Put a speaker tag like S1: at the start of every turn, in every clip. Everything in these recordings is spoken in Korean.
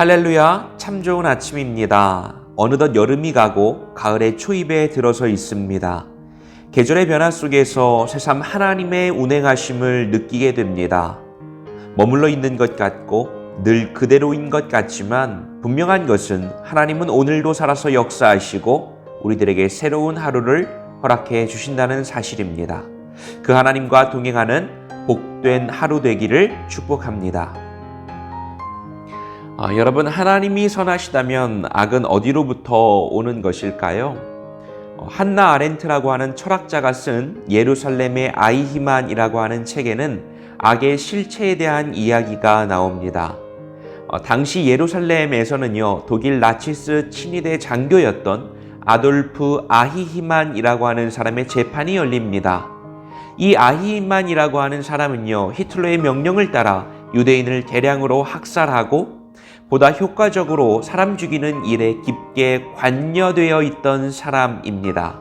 S1: 할렐루야, 참 좋은 아침입니다. 어느덧 여름이 가고 가을의 초입에 들어서 있습니다. 계절의 변화 속에서 새삼 하나님의 운행하심을 느끼게 됩니다. 머물러 있는 것 같고 늘 그대로인 것 같지만 분명한 것은 하나님은 오늘도 살아서 역사하시고 우리들에게 새로운 하루를 허락해 주신다는 사실입니다. 그 하나님과 동행하는 복된 하루 되기를 축복합니다. 아, 여러분 하나님이 선하시다면 악은 어디로부터 오는 것일까요? 어, 한나 아렌트라고 하는 철학자가 쓴 예루살렘의 아이히만이라고 하는 책에는 악의 실체에 대한 이야기가 나옵니다. 어, 당시 예루살렘에서는요 독일 나치스 친위대 장교였던 아돌프 아히히만이라고 하는 사람의 재판이 열립니다. 이 아히히만이라고 하는 사람은요 히틀러의 명령을 따라 유대인을 대량으로 학살하고 보다 효과적으로 사람 죽이는 일에 깊게 관여되어 있던 사람입니다.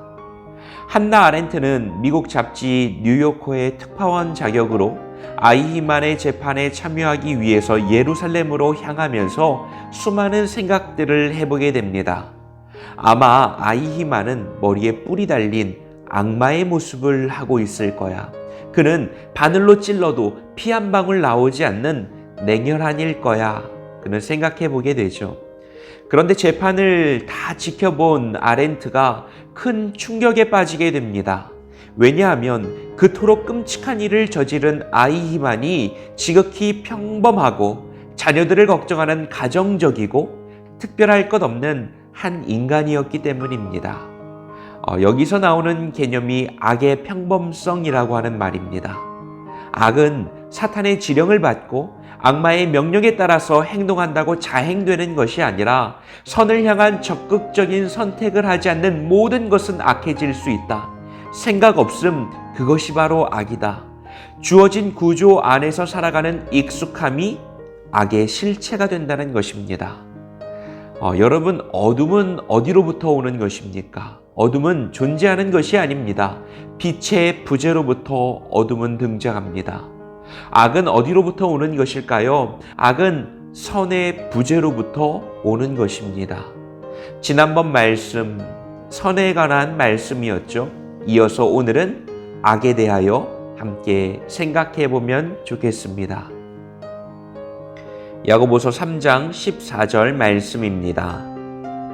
S1: 한나 아렌트는 미국 잡지 뉴요커의 특파원 자격으로 아이히만의 재판에 참여하기 위해서 예루살렘으로 향하면서 수많은 생각들을 해보게 됩니다. 아마 아이히만은 머리에 뿔이 달린 악마의 모습을 하고 있을 거야. 그는 바늘로 찔러도 피 한 방울 나오지 않는 냉혈한일 거야. 그는 생각해 보게 되죠. 그런데 재판을 다 지켜본 아렌트가 큰 충격에 빠지게 됩니다. 왜냐하면 그토록 끔찍한 일을 저지른 아이히만이 지극히 평범하고 자녀들을 걱정하는 가정적이고 특별할 것 없는 한 인간이었기 때문입니다. 어, 여기서 나오는 개념이 악의 평범성이라고 하는 말입니다. 악은 사탄의 지령을 받고 악마의 명령에 따라서 행동한다고 자행되는 것이 아니라 선을 향한 적극적인 선택을 하지 않는 모든 것은 악해질 수 있다. 생각 없음, 그것이 바로 악이다. 주어진 구조 안에서 살아가는 익숙함이 악의 실체가 된다는 것입니다. 어, 여러분, 어둠은 어디로부터 오는 것입니까? 어둠은 존재하는 것이 아닙니다. 빛의 부재로부터 어둠은 등장합니다. 악은 어디로부터 오는 것일까요? 악은 선의 부재로부터 오는 것입니다. 지난번 말씀, 선에 관한 말씀이었죠. 이어서 오늘은 악에 대하여 함께 생각해 보면 좋겠습니다. 야고보서 3장 14절 말씀입니다.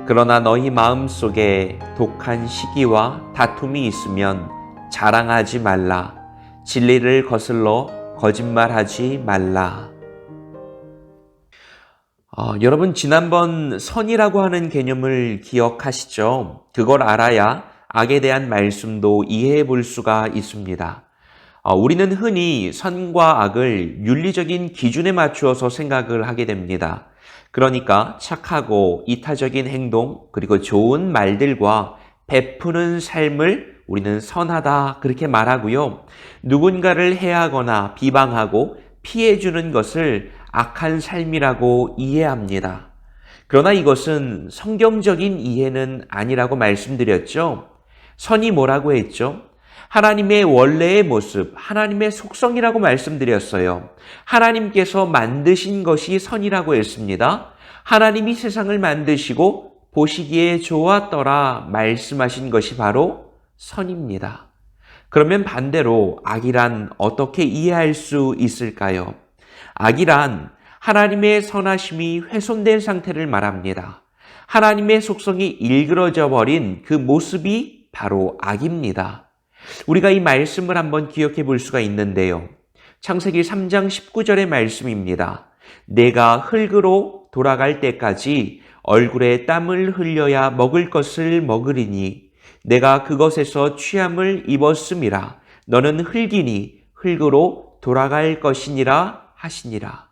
S1: 그러나 너희 마음 속에 독한 시기와 다툼이 있으면 자랑하지 말라. 진리를 거슬러 거짓말하지 말라. 어, 여러분 지난번 선이라고 하는 개념을 기억하시죠? 그걸 알아야 악에 대한 말씀도 이해해 볼 수가 있습니다. 어, 우리는 흔히 선과 악을 윤리적인 기준에 맞추어서 생각을 하게 됩니다. 그러니까 착하고 이타적인 행동 그리고 좋은 말들과 베푸는 삶을 우리는 선하다 그렇게 말하고요. 누군가를 해하거나 비방하고 피해주는 것을 악한 삶이라고 이해합니다. 그러나 이것은 성경적인 이해는 아니라고 말씀드렸죠. 선이 뭐라고 했죠? 하나님의 원래의 모습, 하나님의 속성이라고 말씀드렸어요. 하나님께서 만드신 것이 선이라고 했습니다. 하나님이 세상을 만드시고 보시기에 좋았더라 말씀하신 것이 바로 선입니다. 그러면 반대로 악이란 어떻게 이해할 수 있을까요? 악이란 하나님의 선하심이 훼손된 상태를 말합니다. 하나님의 속성이 일그러져 버린 그 모습이 바로 악입니다. 우리가 이 말씀을 한번 기억해 볼 수가 있는데요. 창세기 3장 19절의 말씀입니다. 내가 흙으로 돌아갈 때까지 얼굴에 땀을 흘려야 먹을 것을 먹으리니 내가 그것에서 취함을 입었음이라 너는 흙이니 흙으로 돌아갈 것이니라 하시니라.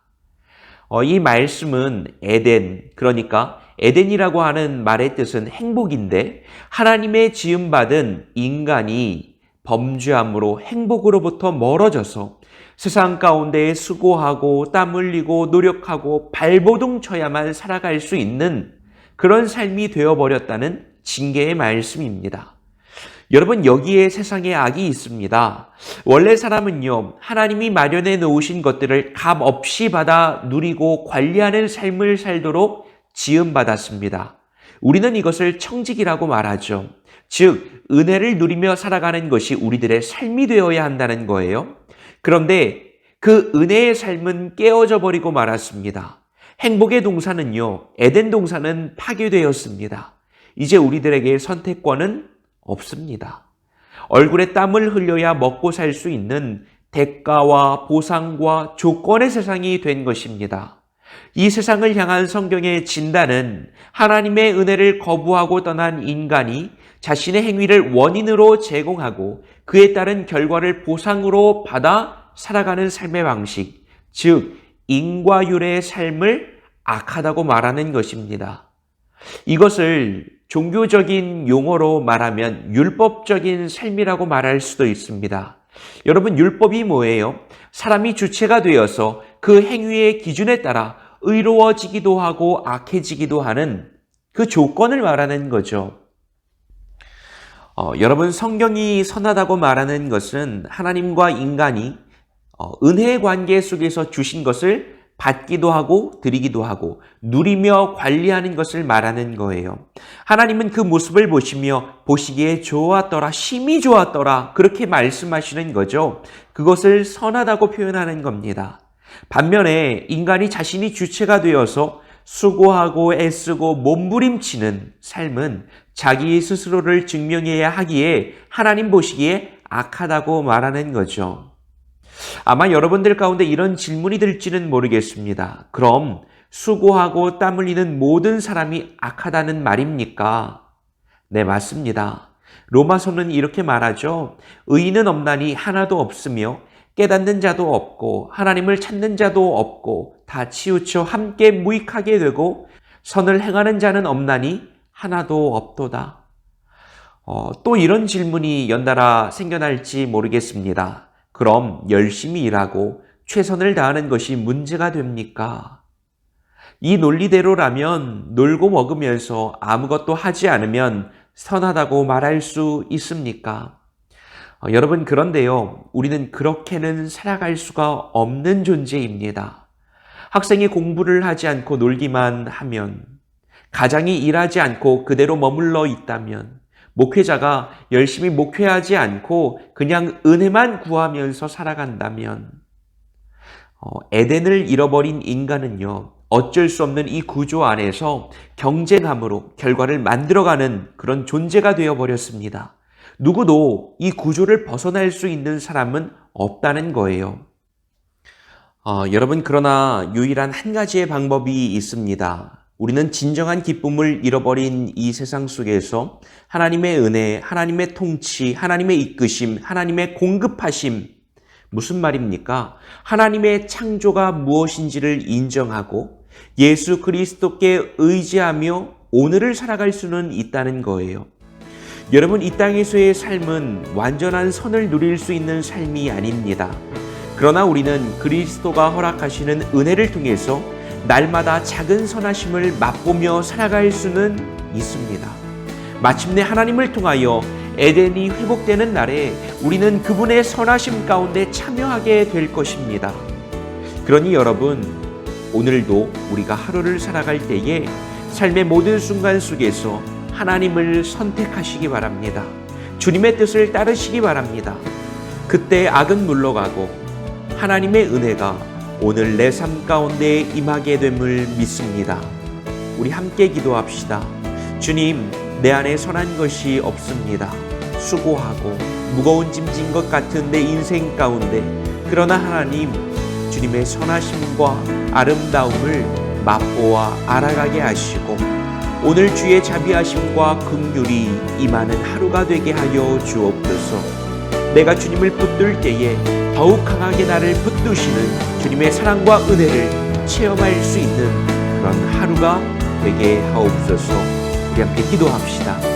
S1: 어, 이 말씀은 에덴, 그러니까 에덴이라고 하는 말의 뜻은 행복인데 하나님의 지음 받은 인간이 범죄함으로 행복으로부터 멀어져서 세상 가운데 수고하고 땀 흘리고 노력하고 발버둥 쳐야만 살아갈 수 있는 그런 삶이 되어버렸다는 징계의 말씀입니다. 여러분, 여기에 세상에 악이 있습니다. 원래 사람은요, 하나님이 마련해 놓으신 것들을 값 없이 받아 누리고 관리하는 삶을 살도록 지음 받았습니다. 우리는 이것을 청직이라고 말하죠. 즉, 은혜를 누리며 살아가는 것이 우리들의 삶이 되어야 한다는 거예요. 그런데 그 은혜의 삶은 깨어져 버리고 말았습니다. 행복의 동산은요, 에덴 동산은 파괴되었습니다. 이제 우리들에게 선택권은 없습니다. 얼굴에 땀을 흘려야 먹고 살 수 있는 대가와 보상과 조건의 세상이 된 것입니다. 이 세상을 향한 성경의 진단은 하나님의 은혜를 거부하고 떠난 인간이 자신의 행위를 원인으로 제공하고 그에 따른 결과를 보상으로 받아 살아가는 삶의 방식, 즉, 인과율의 삶을 악하다고 말하는 것입니다. 이것을 종교적인 용어로 말하면 율법적인 삶이라고 말할 수도 있습니다. 여러분, 율법이 뭐예요? 사람이 주체가 되어서 그 행위의 기준에 따라 의로워지기도 하고 악해지기도 하는 그 조건을 말하는 거죠. 어, 여러분, 성경이 선하다고 말하는 것은 하나님과 인간이 어, 은혜의 관계 속에서 주신 것을 받기도 하고 드리기도 하고 누리며 관리하는 것을 말하는 거예요. 하나님은 그 모습을 보시며 보시기에 좋았더라, 심히 좋았더라, 그렇게 말씀하시는 거죠. 그것을 선하다고 표현하는 겁니다. 반면에 인간이 자신이 주체가 되어서 수고하고 애쓰고 몸부림치는 삶은 자기 스스로를 증명해야 하기에 하나님 보시기에 악하다고 말하는 거죠. 아마 여러분들 가운데 이런 질문이 들지는 모르겠습니다. 그럼 수고하고 땀 흘리는 모든 사람이 악하다는 말입니까? 네, 맞습니다. 로마서는 이렇게 말하죠. 의인은 없나니 하나도 없으며 깨닫는 자도 없고 하나님을 찾는 자도 없고 다 치우쳐 함께 무익하게 되고 선을 행하는 자는 없나니 하나도 없도다. 어, 또 이런 질문이 연달아 생겨날지 모르겠습니다. 그럼 열심히 일하고 최선을 다하는 것이 문제가 됩니까? 이 논리대로라면 놀고 먹으면서 아무것도 하지 않으면 선하다고 말할 수 있습니까? 어, 여러분, 그런데요, 우리는 그렇게는 살아갈 수가 없는 존재입니다. 학생이 공부를 하지 않고 놀기만 하면, 가장이 일하지 않고 그대로 머물러 있다면, 목회자가 열심히 목회하지 않고 그냥 은혜만 구하면서 살아간다면 어, 에덴을 잃어버린 인간은요 어쩔 수 없는 이 구조 안에서 경쟁함으로 결과를 만들어가는 그런 존재가 되어버렸습니다. 누구도 이 구조를 벗어날 수 있는 사람은 없다는 거예요. 어, 여러분 그러나 유일한 한 가지의 방법이 있습니다. 우리는 진정한 기쁨을 잃어버린 이 세상 속에서 하나님의 은혜, 하나님의 통치, 하나님의 이끄심, 하나님의 공급하심, 무슨 말입니까? 하나님의 창조가 무엇인지를 인정하고 예수 그리스도께 의지하며 오늘을 살아갈 수는 있다는 거예요. 여러분, 이 땅에서의 삶은 완전한 선을 누릴 수 있는 삶이 아닙니다. 그러나 우리는 그리스도가 허락하시는 은혜를 통해서 날마다 작은 선하심을 맛보며 살아갈 수는 있습니다. 마침내 하나님을 통하여 에덴이 회복되는 날에 우리는 그분의 선하심 가운데 참여하게 될 것입니다. 그러니 여러분, 오늘도 우리가 하루를 살아갈 때에 삶의 모든 순간 속에서 하나님을 선택하시기 바랍니다. 주님의 뜻을 따르시기 바랍니다. 그때 악은 물러가고 하나님의 은혜가 오늘 내 삶 가운데 임하게 됨을 믿습니다. 우리 함께 기도합시다. 주님, 내 안에 선한 것이 없습니다. 수고하고 무거운 짐진 것 같은 내 인생 가운데 그러나 하나님 주님의 선하심과 아름다움을 맛보아 알아가게 하시고 오늘 주의 자비하심과 긍휼이 임하는 하루가 되게 하여 주옵소서. 내가 주님을 붙들 때에 더욱 강하게 나를 붙드시는 주님의 사랑과 은혜를 체험할 수 있는 그런 하루가 되게 하옵소서. 우리 함께 기도합시다.